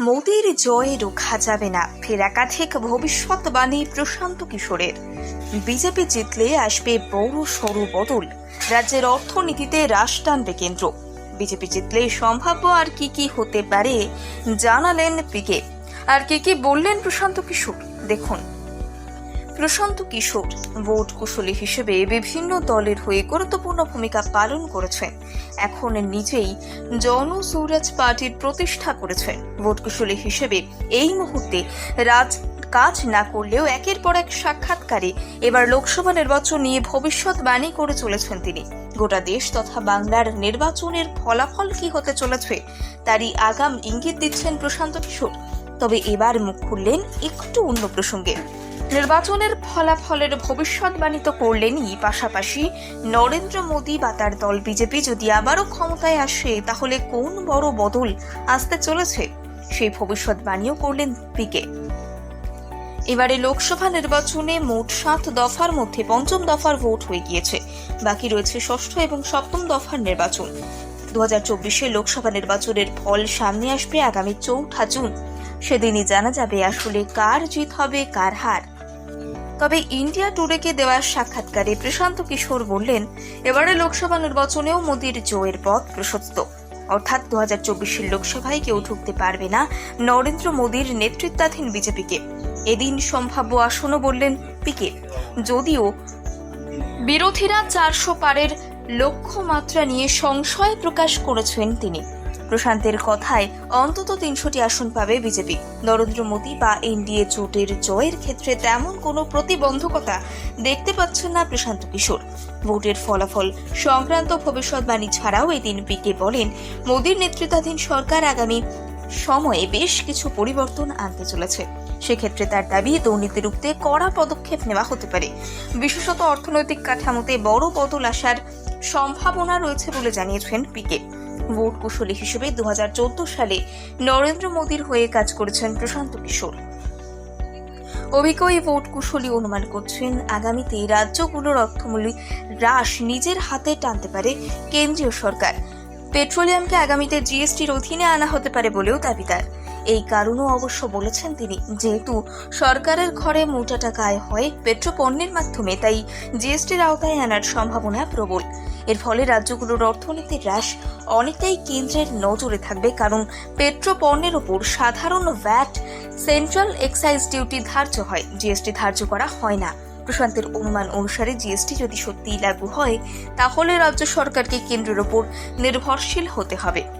মোদির জয় রোখা যাবে না। ফের একাধিক ভবিষ্যৎবাণী প্রশান্ত কিশোরের। বিজেপি জিতলে আসবে বড় সরু বদল। রাজ্যের অর্থনীতিতে হ্রাস টানবে কেন্দ্র। বিজেপি জিতলে সম্ভাব্য আর কি কি হতে পারে জানালেন পিকে আর কি কি বললেন প্রশান্ত কিশোর? দেখুন। প্রশান্ত কিশোর ভোট কুশলী হিসেবে বিভিন্ন দলের হয়ে গুরুত্বপূর্ণ ভূমিকা পালন করেছেন। এখন নিজেই জনসুরাজ পার্টির প্রতিষ্ঠা করেছেন। ভোট কুশলী হিসেবে এই মুহূর্তে রাজ কাজ না করলেও একের পর এক সাক্ষাৎকারে এবার লোকসভা নির্বাচন নিয়ে ভবিষ্যৎবাণী করে চলেছেন তিনি। গোটা দেশ তথা বাংলার নির্বাচনের ফলাফল কি হতে চলেছে, তারই আগাম ইঙ্গিত দিচ্ছেন প্রশান্ত কিশোর। তবে এবার মুখ খুললেন একটু অন্য প্রসঙ্গে। নির্বাচনের ফলাফলের ভবিষ্যৎবাণী তো করলেনই। পাশাপাশি নরেন্দ্র মোদী বা তার দল বিজেপি যদি আবারও ক্ষমতায় আসে, তাহলে কোন বড় বদল আসতে চলেছে? সেই ভবিষ্যৎবাণীও করলেন পিকে এবারে লোকসভা নির্বাচনে মোট সাত দফার মধ্যে পঞ্চম দফার ভোট হয়ে গিয়েছে। বাকি রয়েছে ষষ্ঠ এবং সপ্তম দফার নির্বাচন। দু হাজার চব্বিশে লোকসভা নির্বাচনের ফল সামনে আসবে আগামী চৌঠা জুন। সেদিনই জানা যাবে আসলে কার জিত হবে, কার হার। তবে ইন্ডিয়া টুডেকে দেওয়া সাক্ষাৎকারে প্রশান্ত কিশোর বললেন এবারে লোকসভা নির্বাচনেও মোদীর জয়ের পথ প্রশস্ত। অর্থাৎ দু হাজার চব্বিশের লোকসভায় কেউ ঢুকতে পারবে না নরেন্দ্র মোদীর নেতৃত্বাধীন বিজেপিকে। এদিন সম্ভাব্য আসনও বললেন পিকে। যদিও বিরোধীরা চারশো পারের লক্ষ্যমাত্রা নিয়ে সংশয় প্রকাশ করেছেন তিনি। প্রশান্তের কথায় অন্তত তিনশোটি আসন পাবে বিজেপি। নরেন্দ্র মোদী বা এনডিএ জোটের জয়ের ক্ষেত্রে তেমন কোনো প্রতিবন্ধকতা দেখতে পাচ্ছেন না প্রশান্ত কিশোর। ভোটের ফলাফল সংক্রান্ত ভবিষ্যৎবাণী ছাড়াও এদিন পিকে বলেন, মোদীর নেতৃত্বাধীন সরকার আগামী সময়ে বেশ কিছু পরিবর্তন আনতে চলেছে। সেক্ষেত্রে তার দাবি দুর্নীতি রুখতে কড়া পদক্ষেপ নেওয়া হতে পারে। বিশেষত অর্থনৈতিক কাঠামোতে বড় বদল আসার সম্ভাবনা রয়েছে বলে জানিয়েছেন পিকে ভোট কুশলী হিসেবে দু সালে নরেন্দ্র মোদীর হয়ে কাজ করেছেন প্রশান্ত কিশোর। অভিজ্ঞ এই ভোট কুশলী অনুমান করছেন, আগামীতে রাজ্যগুলোর অর্থমূল্য হ্রাস নিজের হাতে টানতে পারে কেন্দ্রীয় সরকার। পেট্রোলিয়ামকে আগামীতে জিএসটির অধীনে আনা হতে পারে বলেও দাবি তার। এই কারণও অবশ্য বলেছেন তিনি, যেহেতু সরকারের ঘরে মোটা টাকা আয় হয়, পেট্রোপণ্যের মাধ্যমে, তাই জিএসটির আওতায় আনার সম্ভাবনা প্রবল। এর ফলে রাজ্যগুলোর অর্থনীতির হ্রাস অনেকটাই কেন্দ্রের নজরে থাকবে, কারণ পেট্রোপণ্যের ওপর সাধারণ ভ্যাট সেন্ট্রাল এক্সাইজ ডিউটি ধার্য হয়। জিএসটি ধার্য করা হয় না। প্রশান্তের অনুমান অনুসারে জিএসটি যদি সত্যিই লাগু হয়, তাহলে রাজ্য সরকারকে কেন্দ্রের ওপর নির্ভরশীল হতে হবে।